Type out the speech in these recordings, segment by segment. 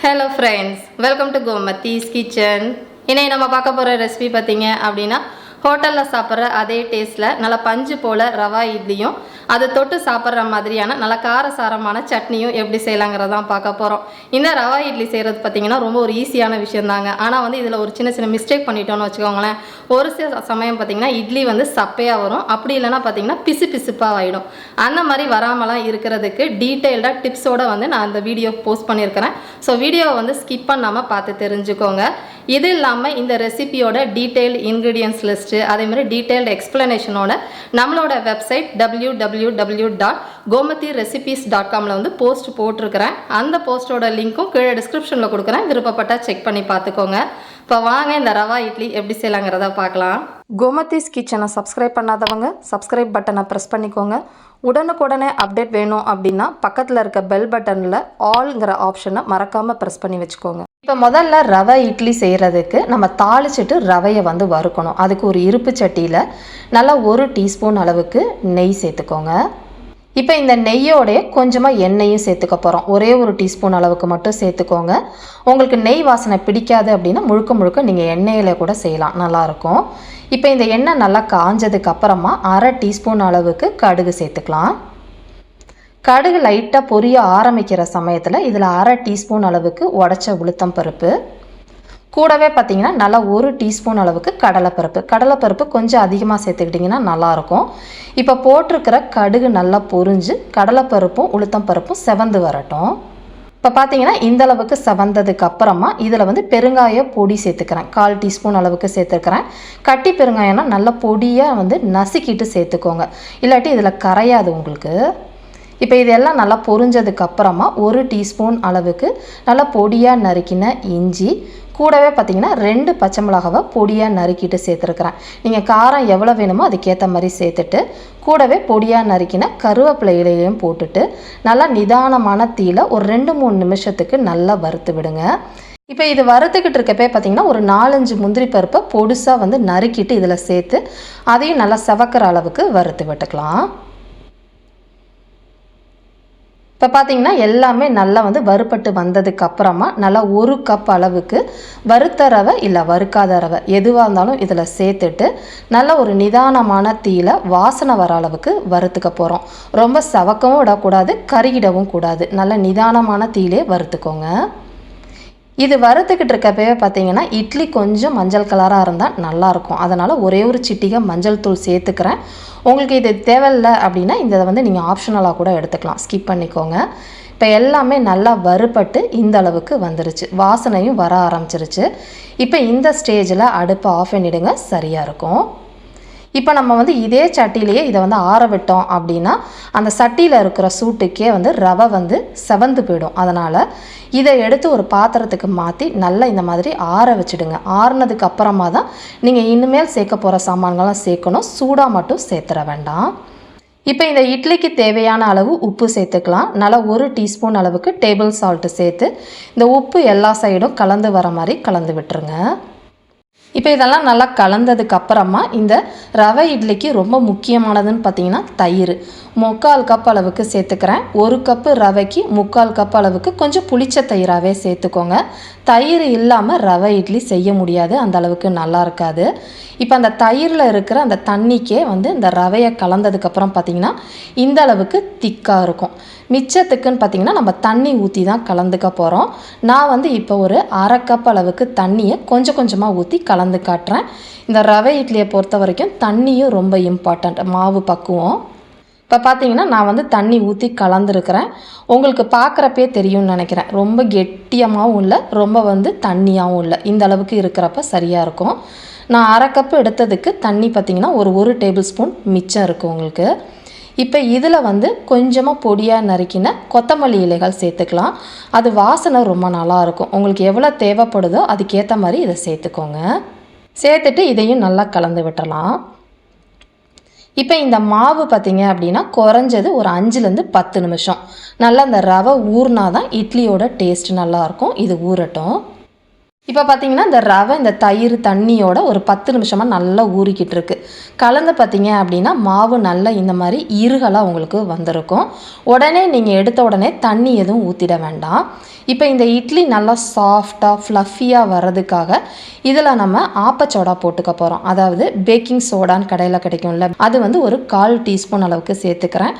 Hello friends welcome to Gomathi's kitchen இன்னைக்கு நம்ம பார்க்க போகிற ரெசிபி பார்த்தீங்க அப்படின்னா ஹோட்டலில் சாப்பிட்ற அதே டேஸ்ட்டில் நல்லா பஞ்சு போல் ரவா இட்லியும் அதை தொட்டு சாப்பிட்ற மாதிரியான நல்ல காரசாரமான சட்னியும் எப்படி செய்யலாங்கிறதான் பார்க்க போகிறோம் இந்த ரவா இட்லி செய்கிறது பார்த்தீங்கன்னா ரொம்ப ஒரு ஈஸியான விஷயம் தாங்க ஆனால் வந்து இதில் ஒரு சின்ன சின்ன மிஸ்டேக் பண்ணிட்டோம்னு வச்சுக்கோங்களேன். ஒரு சில சமயம் பார்த்தீங்கன்னா இட்லி வந்து சப்பையாக வரும். அப்படி இல்லைன்னா பார்த்தீங்கன்னா பிசு பிசுப்பாக ஆகிடும் அந்த மாதிரி வராமலாம் இருக்கிறதுக்கு டீட்டெயில்டாக டிப்ஸோட வந்து நான் அந்த வீடியோ போஸ்ட் பண்ணியிருக்கிறேன். ஸோ வீடியோவை வந்து ஸ்கிப் பண்ணாமல் பார்த்து தெரிஞ்சுக்கோங்க. இது இல்லாமல் இந்த ரெசிபியோட டீட்டெயில் இன்க்ரீடியன்ஸ் லிஸ்ட்டு அதே மாதிரி டீட்டெயில்டு எக்ஸ்ப்ளனேஷனோட நம்மளோட website W W W dot Gomathi recipes dot காமில் வந்து போஸ்ட் போட்டிருக்கிறேன். அந்த போஸ்ட்டோட லிங்க்கும் கீழே டிஸ்கிரிப்ஷனில் கொடுக்குறேன். விருப்பப்பட்டால் செக் பண்ணி பார்த்துக்கோங்க. இப்போ வாங்க இந்த ரவா இட்லி எப்படி செய்யலாங்கிறத பார்க்கலாம். கோமதிஸ் கிச்சனை சப்ஸ்கிரைப் பண்ணாதவங்க சப்ஸ்கிரைப் பட்டனை ப்ரெஸ் பண்ணிக்கோங்க. உடனுக்குடனே அப்டேட் வேணும் அப்படின்னா பக்கத்தில் இருக்க பெல் பட்டனில் ஆல்ங்கிற ஆப்ஷனை மறக்காமல் ப்ரெஸ் பண்ணி வச்சுக்கோங்க. இப்போ முதல்ல ரவை இட்லி செய்கிறதுக்கு நம்ம தாளிச்சிட்டு ரவையை வந்து வறுக்கணும். அதுக்கு ஒரு இருப்பு சட்டியில் நல்லா ஒரு டீஸ்பூன் அளவுக்கு நெய் சேர்த்துக்கோங்க. இப்போ இந்த நெய்யோடைய கொஞ்சமாக எண்ணெயும் சேர்த்துக்க போகிறோம் ஒரே ஒரு டீஸ்பூன் அளவுக்கு மட்டும் சேர்த்துக்கோங்க. உங்களுக்கு நெய் வாசனை பிடிக்காது அப்படின்னா முழுக்க முழுக்க நீங்கள் எண்ணெயில் கூட செய்யலாம். நல்லாயிருக்கும் இப்போ இந்த எண்ணெய் நல்லா காஞ்சதுக்கு அப்புறமா அரை டீஸ்பூன் அளவுக்கு கடுகு சேர்த்துக்கலாம். கடுகு லைட்டாக பொரிய ஆரம்பிக்கிற சமயத்தில் இதில் அரை டீஸ்பூன் அளவுக்கு உடச்ச உளுத்தம் பருப்பு. கூடவே பார்த்திங்கன்னா நல்லா ஒரு டீஸ்பூன் அளவுக்கு கடலைப்பருப்பு. கடலைப்பருப்பு கொஞ்சம் அதிகமாக சேர்த்துக்கிட்டிங்கன்னா நல்லாயிருக்கும். இப்போ போட்டிருக்கிற கடுகு நல்லா பொரிஞ்சு கடலைப்பருப்பும் உளுத்தம் பருப்பும் செவந்து வரட்டும். இப்போ பார்த்தீங்கன்னா இந்த அளவுக்கு செவந்ததுக்கு அப்புறமா இதில் வந்து பெருங்காய பொடி சேர்த்துக்கிறேன். கால் டீஸ்பூன் அளவுக்கு சேர்த்துக்கிறேன். கட்டி பெருங்காயம்னா நல்லா பொடியாக வந்து நசுக்கிட்டு சேர்த்துக்கோங்க. இல்லாட்டி இதில் கரையாது உங்களுக்கு. இப்போ இதெல்லாம் நல்லா பொரிஞ்சதுக்கு அப்புறமா ஒரு டீஸ்பூன் அளவுக்கு நல்லா பொடியாக நறுக்கின இஞ்சி கூடவே பார்த்தீங்கன்னா ரெண்டு பச்சை மிளகாவை பொடியாக நறுக்கிட்டு சேர்த்துருக்குறேன். நீங்கள் காரம் எவ்வளோ வேணுமோ அதுக்கேற்ற மாதிரி சேர்த்துட்டு கூடவே பொடியாக நறுக்கின கருவேப்பிலை இலையையும் போட்டுட்டு நல்லா நிதானமான தீயில் ஒரு ரெண்டு மூணு நிமிஷத்துக்கு நல்லா வறுத்து விடுங்க. இப்போ இது வறுத்துக்கிட்டு இருக்கப்பே பார்த்தீங்கன்னா ஒரு நாலஞ்சு முந்திரி பருப்பை பொடுசாக வந்து நறுக்கிட்டு இதில் சேர்த்து அதையும் நல்லா செவக்கிற அளவுக்கு வறுத்து விட்டுக்கலாம். இப்போ பார்த்தீங்கன்னா எல்லாமே நல்லா வந்து வறுபட்டு வந்ததுக்கு அப்புறமா நல்லா ஒரு கப் அளவுக்கு வறுத்த ரவை இல்லை வறுக்காத ரவை எதுவாக இருந்தாலும் இதில் சேர்த்துட்டு நல்ல ஒரு நிதானமான தீயில் வாசனை வர அளவுக்கு வறுத்துக்க போகிறோம் ரொம்ப சவக்கவும் விடக்கூடாது கருகிடவும் கூடாது. நல்ல நிதானமான தீயிலே வறுத்துக்கோங்க. இது வறுத்துக்கிட்டு இருக்கப்பவே பார்த்தீங்கன்னா இட்லி கொஞ்சம் மஞ்சள் கலராக இருந்தால் நல்லாயிருக்கும் அதனால் ஒரே ஒரு சிட்டிகை மஞ்சள் தூள் சேர்த்துக்கிறேன். உங்களுக்கு இது தேவையில்லை அப்படின்னா இந்த வந்து நீங்கள் ஆப்ஷனலாக கூட எடுத்துக்கலாம். ஸ்கிப் பண்ணிக்கோங்க. இப்போ எல்லாமே நல்லா வறுபட்டு இந்த அளவுக்கு வந்துருச்சு. வாசனையும் வர ஆரம்பிச்சிருச்சு. இப்போ இந்த ஸ்டேஜில் அடுப்பை ஆஃப் பண்ணிவிடுங்க சரியாக இருக்கும். இப்போ நம்ம வந்து இதே சட்டிலேயே இதை வந்து ஆற விட்டோம் அப்படின்னா அந்த சட்டியில் இருக்கிற சூட்டுக்கே வந்து ரவை வந்து செவந்து போயிடும். அதனால் இதை எடுத்து ஒரு பாத்திரத்துக்கு மாற்றி நல்லா இந்த மாதிரி ஆற வச்சுடுங்க. ஆறுனதுக்கு அப்புறமா தான் நீங்கள் இனிமேல் சேர்க்க போகிற சாமான்கள்லாம் சேர்க்கணும். சூடாக மட்டும் சேர்த்துற வேண்டாம். இப்போ இந்த இட்லிக்கு தேவையான அளவு உப்பு சேர்த்துக்கலாம். நல்லா ஒரு டீஸ்பூன் அளவுக்கு டேபிள் சால்ட்டு சேர்த்து இந்த உப்பு எல்லா சைடும் கலந்து வர மாதிரி கலந்து விட்டுருங்க. இப்போ இதெல்லாம் நல்லா கலந்ததுக்கு அப்புறமா இந்த ரவை இட்லிக்கு ரொம்ப முக்கியமானதுன்னு பார்த்தீங்கன்னா தயிர். முக்கால் கப் அளவுக்கு சேர்த்துக்கிறேன். ஒரு கப்பு ரவைக்கு முக்கால் கப் அளவுக்கு கொஞ்சம் புளிச்ச தயிராகவே சேர்த்துக்கோங்க. தயிர் இல்லாமல் ரவை இட்லி செய்ய முடியாது. அந்த அளவுக்கு நல்லா இருக்காது. இப்போ அந்த தயிரில் இருக்கிற அந்த தண்ணிக்கே வந்து இந்த ரவையை கலந்ததுக்கப்புறம் பார்த்திங்கன்னா இந்த அளவுக்கு திக்காக இருக்கும். மிச்சத்துக்குன்னு பார்த்திங்கன்னா நம்ம தண்ணி ஊற்றி தான் கலந்துக்க போகிறோம் நான் வந்து இப்போ ஒரு அரை கப் அளவுக்கு தண்ணியை கொஞ்சம் கொஞ்சமாக ஊற்றி கலந்து காட்டுறேன். இந்த ரவை இட்லியை பொறுத்த வரைக்கும் தண்ணியும் ரொம்ப இம்பார்ட்டண்ட் மாவு பக்குவம். இப்போ பார்த்தீங்கன்னா நான் வந்து தண்ணி ஊற்றி கலந்துருக்கிறேன். உங்களுக்கு பார்க்குறப்பே தெரியும்னு நினைக்கிறேன். ரொம்ப கெட்டியமாகவும் இல்லை ரொம்ப வந்து தண்ணியாகவும் இல்லை. இந்த அளவுக்கு இருக்கிறப்ப சரியாக இருக்கும். நான் அரை கப்பு எடுத்ததுக்கு தண்ணி பார்த்திங்கன்னா ஒரு ஒரு டேபிள் ஸ்பூன் மிச்சம் இருக்குது உங்களுக்கு. இப்போ இதில் வந்து கொஞ்சமாக பொடியாக நறுக்கின கொத்தமல்லி இலைகள் சேர்த்துக்கலாம். அது வாசனை ரொம்ப நல்லாயிருக்கும் உங்களுக்கு எவ்வளோ தேவைப்படுதோ அதுக்கேற்ற மாதிரி இதை சேர்த்துக்கோங்க. சேர்த்துட்டு இதையும் நல்லா கலந்து விட்டுறலாம். இப்போ இந்த மாவு பார்த்தீங்க அப்படின்னா குறைஞ்சது ஒரு அஞ்சுலேருந்து பத்து நிமிஷம். நல்லா அந்த ரவை ஊறினா தான் இட்லியோட டேஸ்ட் நல்லாயிருக்கும் இது ஊறட்டும். இப்போ பார்த்தீங்கன்னா இந்த ரவை இந்த தயிர் தண்ணியோட ஒரு பத்து நிமிஷமாக நல்லா ஊறிக்கிட்டு இருக்கு கலந்து பார்த்தீங்க அப்படின்னா மாவு நல்லா இந்த மாதிரி இருகலாக உங்களுக்கு வந்திருக்கும். உடனே நீங்கள் எடுத்த உடனே தண்ணி எதுவும் ஊற்றிட வேண்டாம். இப்போ இந்த இட்லி நல்லா சாஃப்டாக ஃப்ளஃபியாக வர்றதுக்காக இதில் நம்ம ஆப்பச்சோடா போட்டுக்க போகிறோம் அதாவது பேக்கிங் சோடான்னு கடையில் கிடைக்கும்ல அது வந்து ஒரு கால் டீஸ்பூன் அளவுக்கு சேர்த்துக்கிறேன்.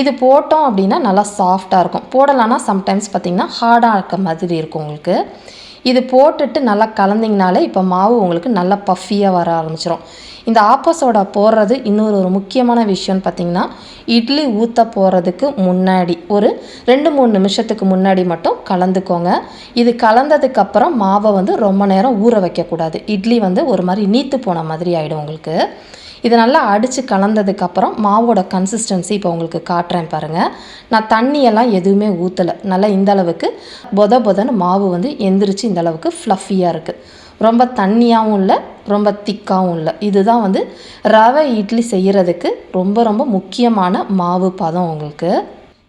இது போட்டோம் அப்படின்னா நல்லா சாஃப்டாக இருக்கும். போடலான்னா சம்டைம்ஸ் பார்த்திங்கன்னா ஹார்டாக இருக்க மாதிரி இருக்கும் உங்களுக்கு. இது போட்டுட்டு நல்லா கலந்திங்கனாலே இப்போ மாவு உங்களுக்கு நல்லா பஃபியாக வர ஆரம்பிச்சிடும் இந்த ஆப்போசோடா போடுறது இன்னொரு ஒரு முக்கியமான விஷயம்னு பார்த்தீங்கன்னா இட்லி ஊற்ற போகிறதுக்கு முன்னாடி ஒரு ரெண்டு மூணு நிமிஷத்துக்கு முன்னாடி மட்டும் கலந்துக்கோங்க. இது கலந்ததுக்கப்புறம் மாவை வந்து ரொம்ப நேரம் ஊற வைக்கக்கூடாது. இட்லி வந்து ஒரு மாதிரி நீத்து போன மாதிரி ஆகிடும் உங்களுக்கு. இது நல்லா அடித்து கலந்ததுக்கப்புறம் மாவோட கன்சிஸ்டன்சி இப்போ உங்களுக்கு காட்டுறேன் பாருங்கள் நான் தண்ணியெல்லாம் எதுவுமே ஊற்றலை நல்லா இந்த அளவுக்கு பொத பொதன்னு மாவு வந்து எந்திரிச்சு இந்த அளவுக்கு ஃப்ளஃபியாக இருக்குது ரொம்ப தண்ணியாகவும் இல்லை ரொம்ப திக்காகவும் இல்லை. இதுதான் வந்து ரவை இட்லி செய்கிறதுக்கு ரொம்ப ரொம்ப முக்கியமான மாவு பதம் உங்களுக்கு.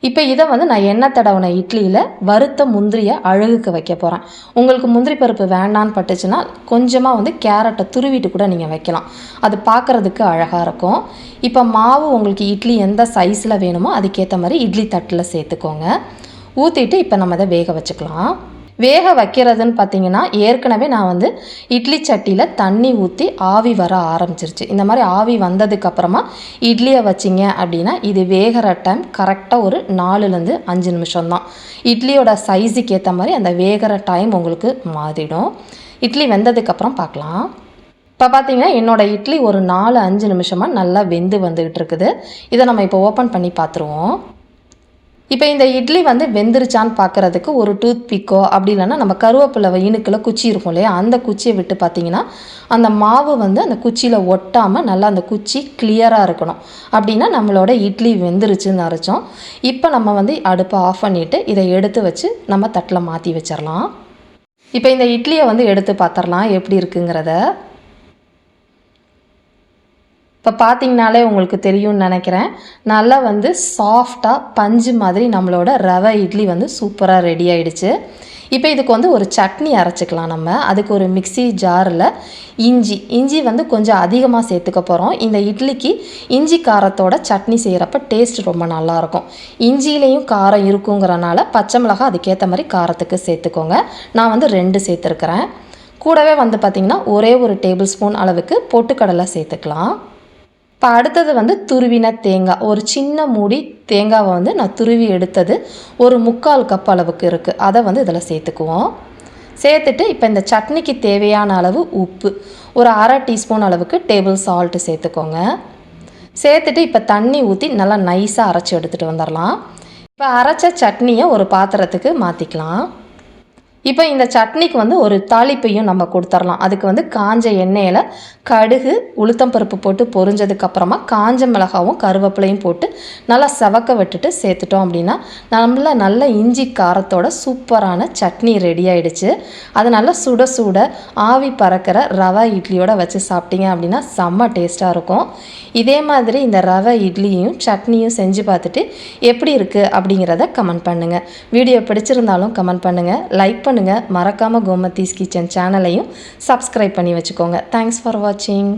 இப்போ இதை வந்து நான் எண்ணெய் தடவின? இட்லியில் வறுத்த முந்திரியை அழகுக்கு வைக்க போகிறேன் உங்களுக்கு முந்திரி பருப்பு வேண்டான்னு பட்டுச்சுன்னா கொஞ்சமாக வந்து கேரட்டை துருவிட்டு கூட நீங்கள் வைக்கலாம். அது பார்க்குறதுக்கு அழகாக இருக்கும். இப்போ மாவு உங்களுக்கு இட்லி எந்த சைஸில் வேணுமோ அதுக்கேற்ற மாதிரி இட்லி தட்டில் சேர்த்துக்கோங்க. ஊற்றிட்டு இப்போ நம்ம அதை வேக வச்சுக்கலாம். வேக வைக்கிறதுன்னு பார்த்தீங்கன்னா ஏற்கனவே நான் வந்து இட்லி சட்டியில் தண்ணி ஊற்றி ஆவி வர ஆரம்பிச்சிருச்சு. இந்த மாதிரி ஆவி வந்ததுக்கப்புறமா இட்லியை வச்சிங்க அப்படின்னா இது வேகிற டைம் கரெக்டாக ஒரு நாலுலேருந்து அஞ்சு நிமிஷம் தான். இட்லியோட சைஸுக்கு ஏற்ற மாதிரி அந்த வேகிற டைம் உங்களுக்கு மாறிடும். இட்லி வெந்ததுக்கப்புறம் பார்க்கலாம். இப்போ பார்த்தீங்கன்னா என்னோடய இட்லி ஒரு நாலு அஞ்சு நிமிஷமாக நல்லா வெந்து வந்துக்கிட்டு இருக்குது. இதை நம்ம இப்போ ஓப்பன் பண்ணி பார்த்துருவோம். இப்போ இந்த இட்லி வந்து வெந்துருச்சான்னு பார்க்குறதுக்கு ஒரு டூத் பிக்கோ அப்படி இல்லைன்னா நம்ம கருவேப்பிலை இனுக்கில் குச்சி இருக்கும் இல்லையா? அந்த குச்சியை விட்டு பார்த்தீங்கன்னா அந்த மாவு வந்து அந்த குச்சியில் ஒட்டாமல் நல்லா அந்த குச்சி கிளியராக இருக்கணும். அப்படின்னா நம்மளோட இட்லி வெந்துருச்சுன்னு அரைச்சோம். இப்போ நம்ம வந்து அடுப்பை ஆஃப் பண்ணிவிட்டு இதை எடுத்து வச்சு நம்ம தட்டில் மாற்றி வச்சிடலாம் இப்போ இந்த இட்லியை வந்து எடுத்து பார்த்துடலாம் எப்படி இருக்குங்கிறத இப்போ பார்த்தீங்கனாலே உங்களுக்கு தெரியும்னு நினைக்கிறேன். நல்லா வந்து சாஃப்டாக பஞ்சு மாதிரி நம்மளோட ரவை இட்லி வந்து சூப்பராக ரெடி ஆகிடுச்சு இப்போ இதுக்கு வந்து ஒரு சட்னி அரைச்சிக்கலாம் நம்ம. அதுக்கு ஒரு மிக்ஸி ஜாரில் இஞ்சி. இஞ்சி வந்து கொஞ்சம் அதிகமாக சேர்த்துக்க போகிறோம் இந்த இட்லிக்கு இஞ்சி காரத்தோட சட்னி செய்கிறப்ப டேஸ்ட் ரொம்ப நல்லாயிருக்கும். இஞ்சியிலையும் காரம் இருக்குங்கிறனால பச்சை மிளகாய் அதுக்கேற்ற மாதிரி காரத்துக்கு சேர்த்துக்கோங்க. நான் வந்து ரெண்டு சேர்த்துருக்குறேன். கூடவே வந்து பார்த்திங்கன்னா ஒரே ஒரு டேபிள் ஸ்பூன் அளவுக்கு பொட்டுக்கடலை சேர்த்துக்கலாம். இப்போ அடுத்தது வந்து துருவின தேங்காய். ஒரு சின்ன மூடி தேங்காவை வந்து நான் துருவி எடுத்தது ஒரு முக்கால் கப் அளவுக்கு இருக்குது அதை வந்து இதில் சேர்த்துக்குவோம். சேர்த்துட்டு இப்போ இந்த சட்னிக்கு தேவையான அளவு உப்பு. ஒரு அரை டீஸ்பூன் அளவுக்கு டேபிள் சால்ட்டு சேர்த்துக்கோங்க. சேர்த்துட்டு இப்போ தண்ணி ஊற்றி நல்லா நைஸாக அரைச்சி எடுத்துகிட்டு வந்துடலாம் இப்போ அரைச்ச சட்னியை ஒரு பாத்திரத்துக்கு மாற்றிக்கலாம் இப்போ இந்த சட்னிக்கு வந்து ஒரு தாளிப்பையும் நம்ம கொடுத்துர்லாம். அதுக்கு வந்து காஞ்ச எண்ணெயில் கடுகு உளுத்தம் பருப்பு போட்டு பொரிஞ்சதுக்கப்புறமா காஞ்ச மிளகாவும் கருவேப்பிலையும் போட்டு நல்லா செவக்க விட்டுட்டு சேர்த்துட்டோம் அப்படின்னா நம்மள நல்ல இஞ்சி காரத்தோட சூப்பரான சட்னி ரெடி ஆயிடுச்சு. அது நல்லா சுட சுட ஆவி பறக்கிற ரவை இட்லியோட வச்சு சாப்பிட்டீங்க அப்படின்னா செம்ம டேஸ்ட்டாக இருக்கும். இதே மாதிரி இந்த ரவை இட்லியும் சட்னியும் செஞ்சு பார்த்துட்டு எப்படி இருக்குது அப்படிங்கிறத கமெண்ட் பண்ணுங்கள் வீடியோ பிடிச்சிருந்தாலும் கமெண்ட் பண்ணுங்கள் லைக் பண்ணுங்கள் மறக்காமல் கோமத்தீஸ் கிச்சன் சேனலையும் சப்ஸ்கிரைப் பண்ணி வச்சுக்கோங்க. தேங்க்ஸ் ஃபார் வாட்சிங்